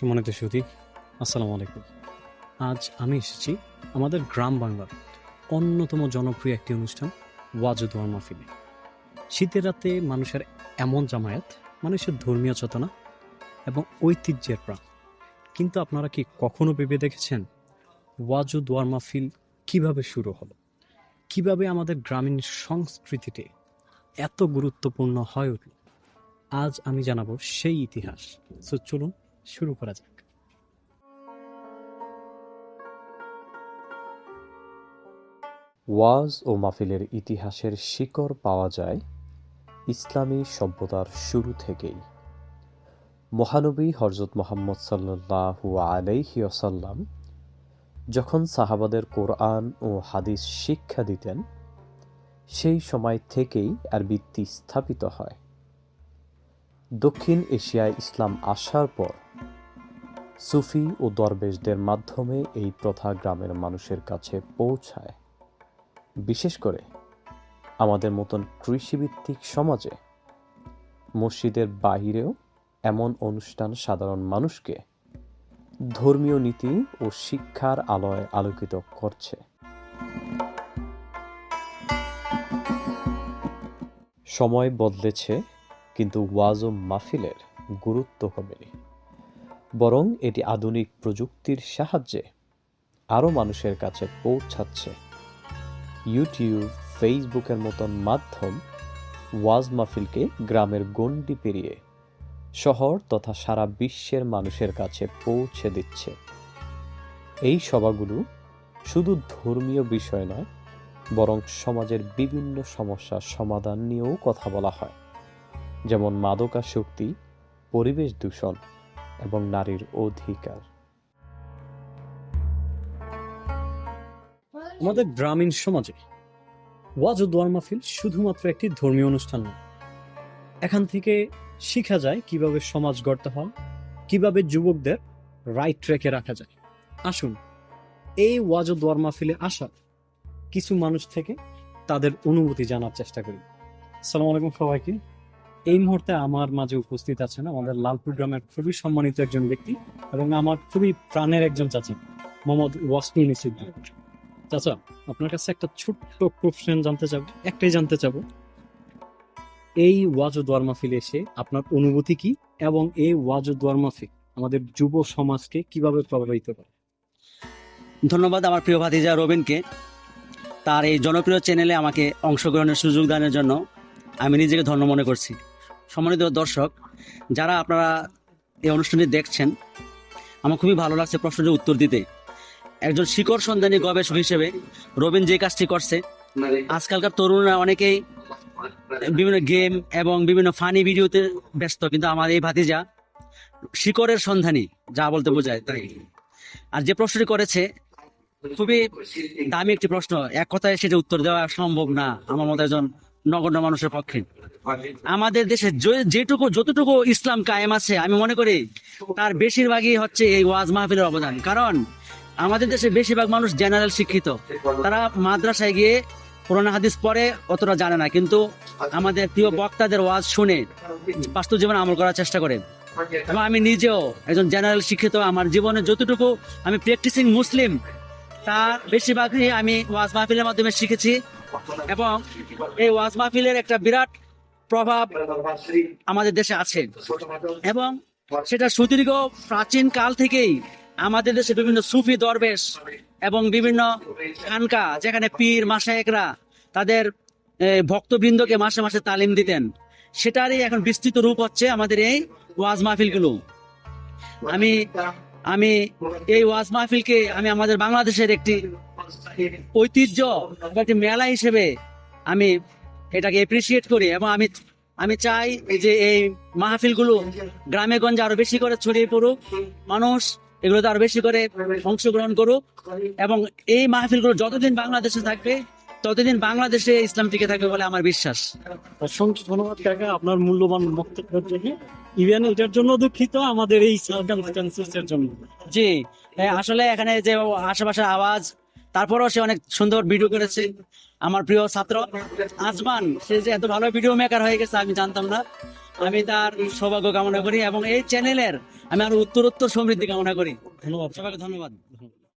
সম্মানিত সুদী আসসালামু আলাইকুম। আজ আমি এসেছি আমাদের গ্রাম বাংলার অন্যতম জনপ্রিয় একটি অনুষ্ঠান ওয়াজুদোয়ার মাহফিলে। শীতের রাতে মানুষের এমন জামায়াত, মানুষের ধর্মীয় চেতনা এবং ঐতিহ্যের প্রাণ। কিন্তু আপনারা কি কখনো ভেবে দেখেছেন ওয়াজু দোয়ার মাহফিল কীভাবে শুরু হলো? কীভাবে আমাদের গ্রামীণ সংস্কৃতিতে এত গুরুত্বপূর্ণ হয়ে উঠল? আজ আমি জানাব সেই ইতিহাস। সো চলুন শুরু করা যাক। ওয়াজ ও মাহফিলের ইতিহাসের শিকড় পাওয়া যায় ইসলামী সভ্যতার শুরু থেকেই। মহানবী হজরত মোহাম্মদ সাল্লাহু আলাইহি ওসাল্লাম যখন সাহাবাদের কোরআন ও হাদিস শিক্ষা দিতেন, সেই সময় থেকেই আর ভিত্তি স্থাপিত হয়। দক্ষিণ এশিয়ায় ইসলাম আসার পর সুফি ও দরবেশদের মাধ্যমে এই প্রথা গ্রামের মানুষের কাছে পৌঁছায়। বিশেষ করে আমাদের মতন কৃষিভিত্তিক সমাজে মসজিদের বাহিরেও এমন অনুষ্ঠান সাধারণ মানুষকে ধর্মীয় নীতি ও শিক্ষার আলোয় আলোকিত করছে। সময় বদলেছে, কিন্তু ওয়াজ ও মাহফিলের গুরুত্ব কমেনি। বরং এটি আধুনিক প্রযুক্তির সাহায্যে আরও মানুষের কাছে পৌঁছাচ্ছে। ইউটিউব, ফেসবুকের মতন মাধ্যম ওয়াজ মাহফিলকে গ্রামের গণ্ডি পেরিয়ে শহর তথা সারা বিশ্বের মানুষের কাছে পৌঁছে দিচ্ছে। এই সভাগুলো শুধু ধর্মীয় বিষয় নয়, বরং সমাজের বিভিন্ন সমস্যার সমাধান নিয়েও কথা বলা হয়। যেমন মাদকাসক্তি, পরিবেশ দূষণ এবং নারীর অধিকার। আমাদের গ্রামীণ সমাজে ওয়াজ ও দোয়ার মাহফিল শুধুমাত্র একটি ধর্মীয় অনুষ্ঠান নয়। এখান থেকে শিখা যায় কীভাবে সমাজ গড়তে হয়, কীভাবে যুবকদের রাইট ট্র্যাকে রাখা যায়। আসুন, এই ওয়াজ ও দোয়ার মাহফিলে আসা কিছু মানুষ থেকে তাদের অনুভূতি জানার চেষ্টা করি। সালাম আলাইকুম সবাইকে। এই মুহূর্তে আমার মাঝে উপস্থিত আছেন আমাদের লালপুর গ্রামের খুবই সম্মানিত একজন ব্যক্তি এবং আমার খুবই প্রাণের একজন চাচি, মোহাম্মদ ওয়াসনুল সিদ্দিক। চাচা, আপনার কাছে একটা ছোট্ট কোশ্চেন জানতে চাবো, একটাই জানতে চাবো। এই ওয়াজ দোয়ার মাহফিলে এসে আপনার অনুভূতি কি এবং এই ওয়াজ দোয়ার মাহফিল আমাদের যুব সমাজকে কীভাবে প্রভাবিত করে? ধন্যবাদ আমার প্রিয় ভাতিজা রবিনকে। তার এই জনপ্রিয় চ্যানেলে আমাকে অংশগ্রহণের সুযোগ দানের জন্য আমি নিজেকে ধন্য মনে করছি। সম্মানিত দর্শক, যারা আপনারা এই অনুষ্ঠানটি দেখছেন, আমার খুবই ভালো লাগছে প্রশ্নের উত্তর দিতে। একজন শিকড় সন্ধানী গবেষক হিসেবে রবিন যে কাজটি করছে, আজকালকার তরুণরা অনেকেই বিভিন্ন গেম এবং বিভিন্ন ফানি ভিডিওতে ব্যস্ত, কিন্তু আমার এই ভাতিজা শিকড়ের সন্ধানী, যা বলতে বোঝায় তাই। আর যে প্রশ্নটি করেছে, খুবই দামি একটি প্রশ্ন, এক কথায় সেটা উত্তর দেওয়া সম্ভব না, আমার মতো একজন নগণ্য মানুষের পক্ষে। আমাদের দেশে যেটুকু যতটুকু ইসলাম কায়েম আছে আমি মনে করি তার বেশিরভাগই হচ্ছে এই ওয়াজ মাহফিলের অবদান। কারণ আমাদের দেশে বেশিরভাগ মানুষ জেনারেল শিক্ষিত। তারা মাদ্রাসায় গিয়ে পুরোনো হাদিস পরে অতটা জানে না। কিন্তু আমাদের প্রিয় বক্তাদের ওয়াজ শুনে বাস্তব জীবনে আমল করার চেষ্টা করে এবং আমি নিজেও একজন জেনারেল শিক্ষিত। আমার জীবনে যতটুকু আমি প্র্যাকটিসিং মুসলিম তার বেশিরভাগই আমি ওয়াজ মাহফিলের মাধ্যমে শিখেছি। এবং এই ওয়াজ মাহফিলের একটা বিরাট প্রভাব আমাদের দেশে আছে। এবং সেটা সুদীর্ঘ প্রাচীন কাল থেকেই আমাদের দেশে বিভিন্ন সুফি দরবেশ এবং বিভিন্ন খানকা যেখানে পীর মাসায়েকরা তাদের ভক্তবৃন্দকে মাসে মাসে তালিম দিতেন। সেটারই এখন বিস্তৃত রূপ হচ্ছে আমাদের এই ওয়াজ মাহফিলগুলো। আমি আমি এই ওয়াজ মাহফিলকে আমি আমাদের বাংলাদেশের একটি ঐতিহ্য একটি মেলা হিসেবে আমি এটাকে এপ্রিসিয়েট করি এবং আমি আমি চাই যে এই মাহফিলগুলো গ্রামে গঞ্জে আরও বেশি করে ছড়িয়ে পড়ুক মানুষ এগুলোতে আরও বেশি করে অংশগ্রহণ করুক এবং এই মাহফিলগুলো যতদিন বাংলাদেশে থাকবে ততদিন বাংলাদেশে ইসলাম টিকে থাকবে বলে আমার বিশ্বাস। অসংখ্য ধন্যবাদ কাকা আপনার মূল্যবান বক্তব্যের জন্য। ইভেন এটার জন্য দুঃখিত আমাদের এই সার্কামস্টেন্সেসের জন্য। জি আসলে এখানে যে আশেপাশের আওয়াজ তারপরেও সে অনেক সুন্দর ভিডিও করেছে। আমার প্রিয় ছাত্র আজমান, সে যে এত ভালো ভিডিও মেকার হয়ে গেছে, আমি জানতাম না। আমি তার সৌভাগ্য কামনা করি এবং এই চ্যানেলের আমি আরও উত্তরোত্তর সমৃদ্ধি কামনা করি। ধন্যবাদ, সবাইকে ধন্যবাদ।